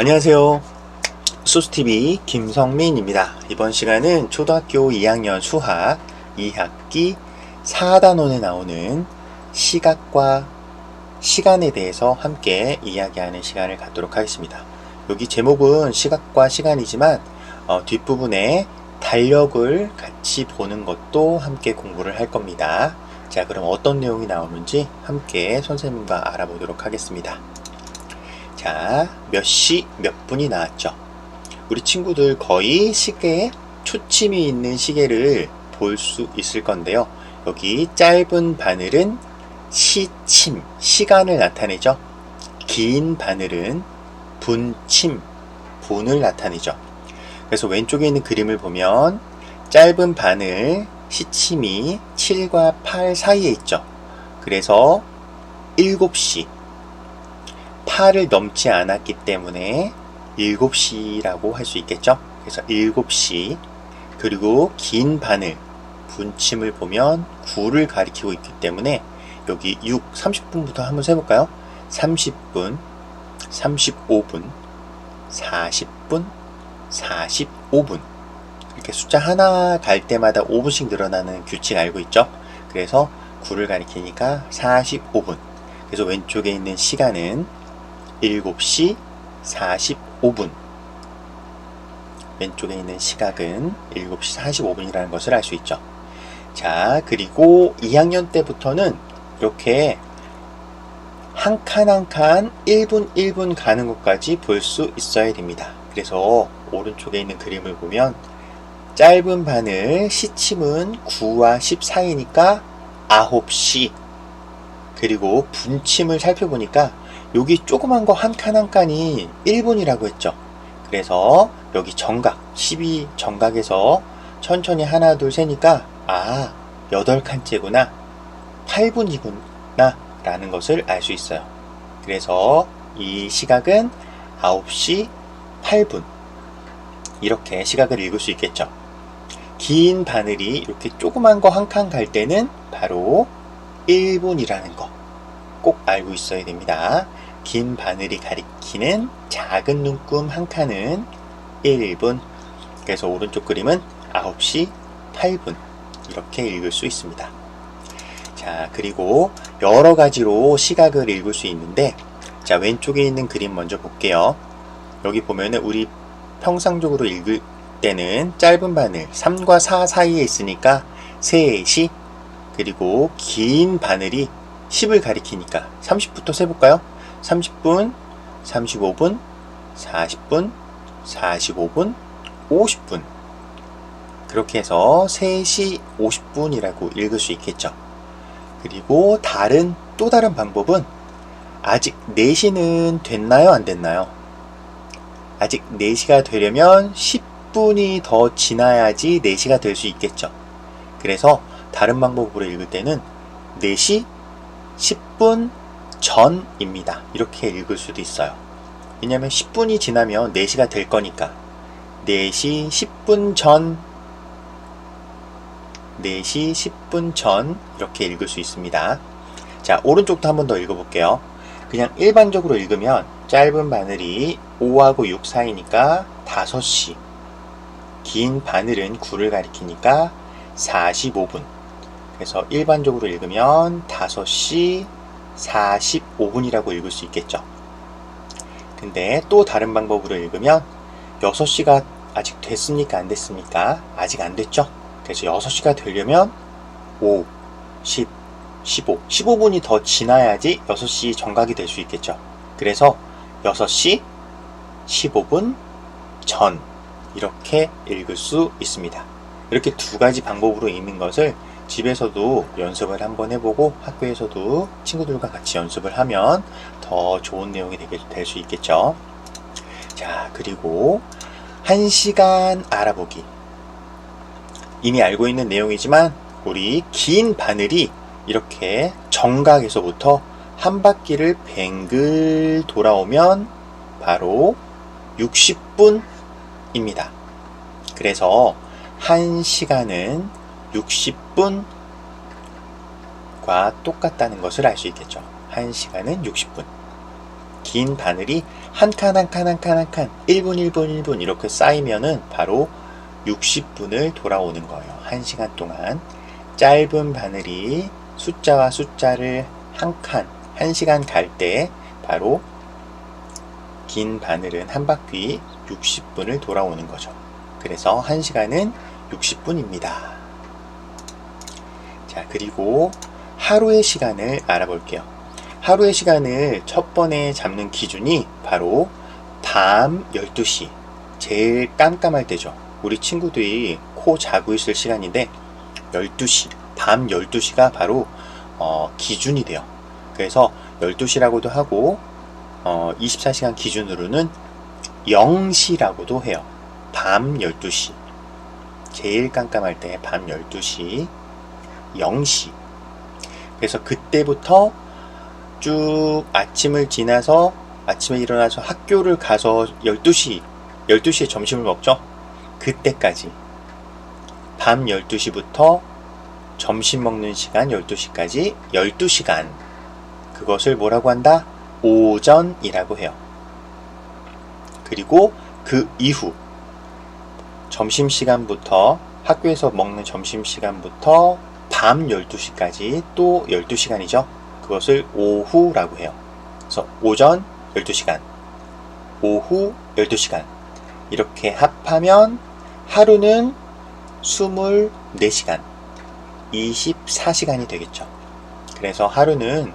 안녕하세요. 소스TV 김성민입니다. 이번 시간은 초등학교 2학년 수학 2학기 4단원에 나오는 시각과 시간에 대해서 함께 이야기하는 시간을 갖도록 하겠습니다. 여기 제목은 시각과 시간이지만 어, 뒷부분에 달력을 같이 보는 것도 함께 공부를 할 겁니다. 자, 그럼 어떤 내용이 나오는지 함께 선생님과 알아보도록 하겠습니다. 자, 몇 시, 몇 분이 나왔죠? 우리 친구들 거의 시계에 초침이 있는 시계를 볼 수 있을 건데요. 여기 짧은 바늘은 시침, 시간을 나타내죠. 긴 바늘은 분침, 분을 나타내죠. 그래서 왼쪽에 있는 그림을 보면 짧은 바늘, 시침이 7과 8 사이에 있죠. 그래서 7시, 8을 넘지 않았기 때문에 7시라고 할 수 있겠죠. 그래서 7시, 그리고 긴 바늘, 분침을 보면 9를 가리키고 있기 때문에 여기 6, 30분부터 한번 세볼까요? 30분, 35분, 40분, 45분. 이렇게 숫자 하나 갈 때마다 5분씩 늘어나는 규칙 알고 있죠? 그래서 9를 가리키니까 45분. 그래서 왼쪽에 있는 시간은 7시 45분. 왼쪽에 있는 시각은 7시 45분이라는 것을 알 수 있죠. 자, 그리고 2학년 때부터는 이렇게 한 칸 한 칸 1분 1분 가는 것까지 볼 수 있어야 됩니다. 그래서 오른쪽에 있는 그림을 보면 짧은 바늘 시침은 9와 10 사이니까 9시 그리고 분침을 살펴보니까 여기 조그만 거 한 칸 한 칸이 1분이라고 했죠. 그래서 여기 정각 12 정각에서 천천히 하나 둘 세니까 아 8칸째구나 8분이구나 라는 것을 알 수 있어요. 그래서 이 시각은 9시 8분 이렇게 시각을 읽을 수 있겠죠. 긴 바늘이 이렇게 조그만 거 한 칸 갈 때는 바로 1분이라는 거 꼭 알고 있어야 됩니다. 긴 바늘이 가리키는 작은 눈금 한 칸은 1분 그래서 오른쪽 그림은 9시 8분 이렇게 읽을 수 있습니다. 자, 그리고 여러 가지로 시각을 읽을 수 있는데 자, 왼쪽에 있는 그림 먼저 볼게요. 여기 보면은 우리 평상적으로 읽을 때는 짧은 바늘 3과 4 사이에 있으니까 3시 그리고 긴 바늘이 10을 가리키니까 30부터 세볼까요? 30분, 35분, 40분, 45분, 50분 그렇게 해서 3시 50분이라고 읽을 수 있겠죠. 그리고 다른 또 다른 방법은 아직 4시는 됐나요? 안 됐나요? 아직 4시가 되려면 10분이 더 지나야지 4시가 될 수 있겠죠. 그래서 다른 방법으로 읽을 때는 4시 10분 전입니다. 이렇게 읽을 수도 있어요. 왜냐면 10분이 지나면 4시가 될 거니까. 4시 10분 전 4시 10분 전 이렇게 읽을 수 있습니다. 자, 오른쪽도 한 번 더 읽어볼게요. 그냥 일반적으로 읽으면 짧은 바늘이 5하고 6 사이니까 5시. 긴 바늘은 9를 가리키니까 45분. 그래서 일반적으로 읽으면 5시 45분이라고 읽을 수 있겠죠. 근데 또 다른 방법으로 읽으면 6시가 아직 됐습니까? 안 됐습니까? 아직 안 됐죠? 그래서 6시가 되려면 5, 10, 15, 15분이 더 지나야지 6시 정각이 될 수 있겠죠. 그래서 6시 15분 전 이렇게 읽을 수 있습니다. 이렇게 두 가지 방법으로 읽는 것을 집에서도 연습을 한번 해보고 학교에서도 친구들과 같이 연습을 하면 더 좋은 내용이 될 수 있겠죠. 자, 그리고 1시간 알아보기. 이미 알고 있는 내용이지만 우리 긴 바늘이 이렇게 정각에서부터 한 바퀴를 뱅글 돌아오면 바로 60분입니다. 그래서 1시간은 60분과 똑같다는 것을 알 수 있겠죠. 1시간은 60분. 긴 바늘이 한 칸 한 칸 한 칸 한 칸 1분 1분 1분 이렇게 쌓이면은 바로 60분을 돌아오는 거예요. 1시간 동안 짧은 바늘이 숫자와 숫자를 한 칸, 1시간 갈 때 바로 긴 바늘은 한 바퀴 60분을 돌아오는 거죠. 그래서 1시간은 60분입니다. 자, 그리고 하루의 시간을 알아볼게요. 하루의 시간을 첫 번에 잡는 기준이 바로 밤 12시. 제일 깜깜할 때죠. 우리 친구들이 코 자고 있을 시간인데 12시, 밤 12시가 바로 어, 기준이 돼요. 그래서 12시라고도 하고 어, 24시간 기준으로는 0시라고도 해요. 밤 12시. 제일 깜깜할 때 밤 12시, 0시. 그래서 그때부터 쭉 아침을 지나서 아침에 일어나서 학교를 가서 12시, 12시에 점심을 먹죠? 그때까지. 밤 12시부터 점심 먹는 시간 12시까지 12시간. 그것을 뭐라고 한다? 오전이라고 해요. 그리고 그 이후 점심시간부터 학교에서 먹는 점심시간부터 밤 12시까지 또 12시간이죠. 그것을 오후라고 해요. 그래서 오전 12시간, 오후 12시간. 이렇게 합하면 하루는 24시간, 24시간이 되겠죠. 그래서 하루는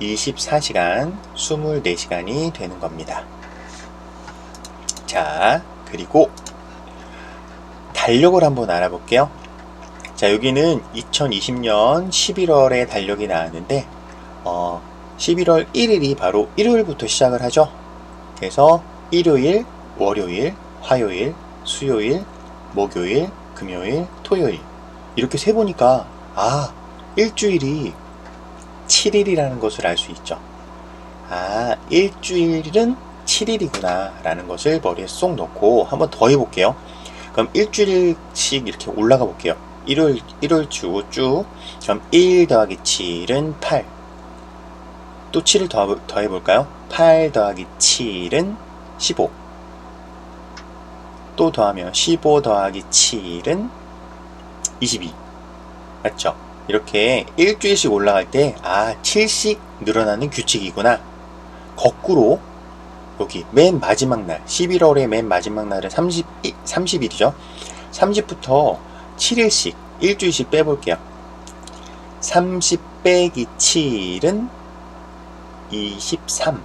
24시간, 24시간이 되는 겁니다. 자, 그리고 달력을 한번 알아볼게요. 자, 여기는 2020년 11월에 달력이 나왔는데, 어, 11월 1일이 바로 일요일부터 시작을 하죠. 그래서 일요일, 월요일, 화요일, 수요일, 목요일, 금요일, 토요일. 이렇게 세 보니까, 아, 일주일이 7일이라는 것을 알 수 있죠. 아, 일주일은 7일이구나. 라는 것을 머리에 쏙 넣고 한번 더 해볼게요. 그럼 일주일씩 이렇게 올라가 볼게요. 일요일, 일요일 주 쭉. 그럼 1 더하기 7은 8. 또 7을 더, 더 해볼까요? 8 더하기 7은 15. 또 더하면 15 더하기 7은 22. 맞죠? 이렇게 일주일씩 올라갈 때, 아, 7씩 늘어나는 규칙이구나. 거꾸로, 여기 맨 마지막 날, 11월의 맨 마지막 날은 30, 30일이죠. 30부터 7일씩, 일주일씩 빼볼게요. 30 빼기 7은 23.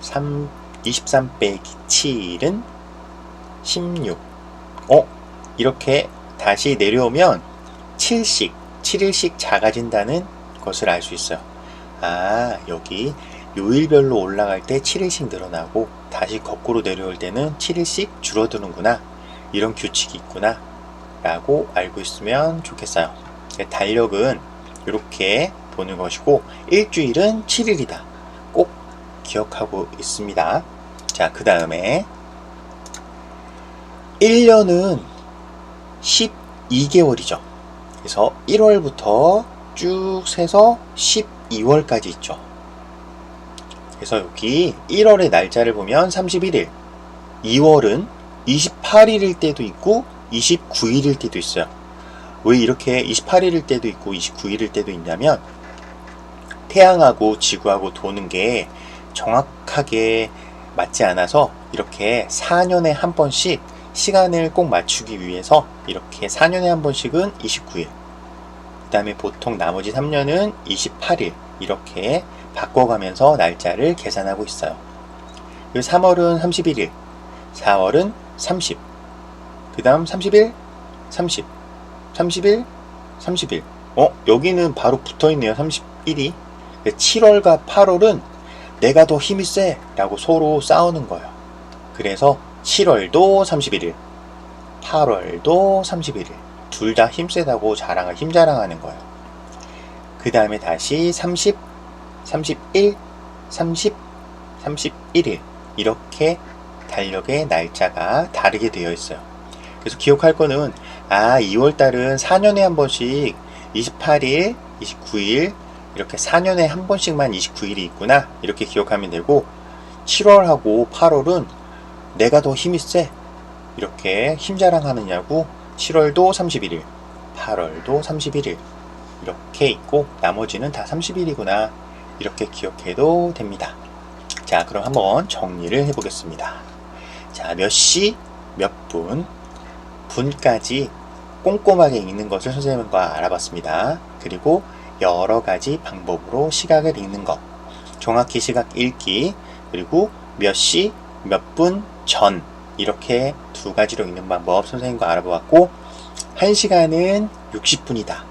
3, 23 빼기 7은 16. 어? 이렇게 다시 내려오면 7씩, 7일씩 작아진다는 것을 알 수 있어요. 아, 여기 요일별로 올라갈 때 7일씩 늘어나고 다시 거꾸로 내려올 때는 7일씩 줄어드는구나. 이런 규칙이 있구나. 라고 알고 있으면 좋겠어요. 달력은 이렇게 보는 것이고 일주일은 7일이다. 꼭 기억하고 있습니다. 자, 그 다음에 1년은 12개월이죠. 그래서 1월부터 쭉 세서 12월까지 있죠. 그래서 여기 1월의 날짜를 보면 31일, 2월은 28일일 때도 있고 29일일 때도 있어요. 왜 이렇게 28일일 때도 있고 29일일 때도 있냐면 태양하고 지구하고 도는 게 정확하게 맞지 않아서 이렇게 4년에 한 번씩 시간을 꼭 맞추기 위해서 이렇게 4년에 한 번씩은 29일 그 다음에 보통 나머지 3년은 28일 이렇게 바꿔가면서 날짜를 계산하고 있어요. 3월은 31일, 4월은 30, 그 다음 30일, 30, 30일, 30일. 어, 여기는 바로 붙어 있네요. 31이. 7월과 8월은 내가 더 힘이 세 라고 서로 싸우는 거예요. 그래서 7월도 31일, 8월도 31일. 둘 다 힘세다고 자랑을 힘자랑하는 거예요. 그 다음에 다시 30, 31, 30, 31일. 이렇게 달력의 날짜가 다르게 되어 있어요. 그래서 기억할 거는, 아, 2월달은 4년에 한 번씩 28일, 29일, 이렇게 4년에 한 번씩만 29일이 있구나. 이렇게 기억하면 되고 7월하고 8월은 내가 더 힘이 세. 이렇게 힘 자랑하느냐고 7월도 31일, 8월도 31일 이렇게 있고 나머지는 다 30일이구나. 이렇게 기억해도 됩니다. 자, 그럼 한번 정리를 해보겠습니다. 자, 몇 시, 몇 분, 분까지 꼼꼼하게 읽는 것을 선생님과 알아봤습니다. 그리고 여러 가지 방법으로 시각을 읽는 것. 정확히 시각 읽기, 그리고 몇 시, 몇 분 전. 이렇게 두 가지로 읽는 방법 선생님과 알아보았고, 한 시간은 60분이다.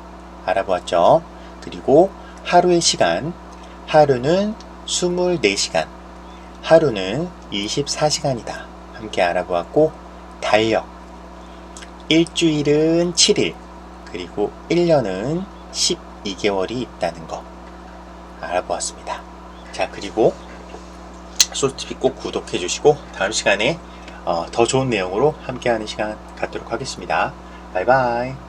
알아보았죠. 그리고 하루의 시간, 하루는 24시간, 하루는 24시간이다. 함께 알아보았고, 달력, 일주일은 7일, 그리고 1년은 12개월이 있다는 거 알아보았습니다. 자, 그리고 소스티비 꼭 구독해 주시고 다음 시간에 어, 더 좋은 내용으로 함께하는 시간 갖도록 하겠습니다. 바이바이.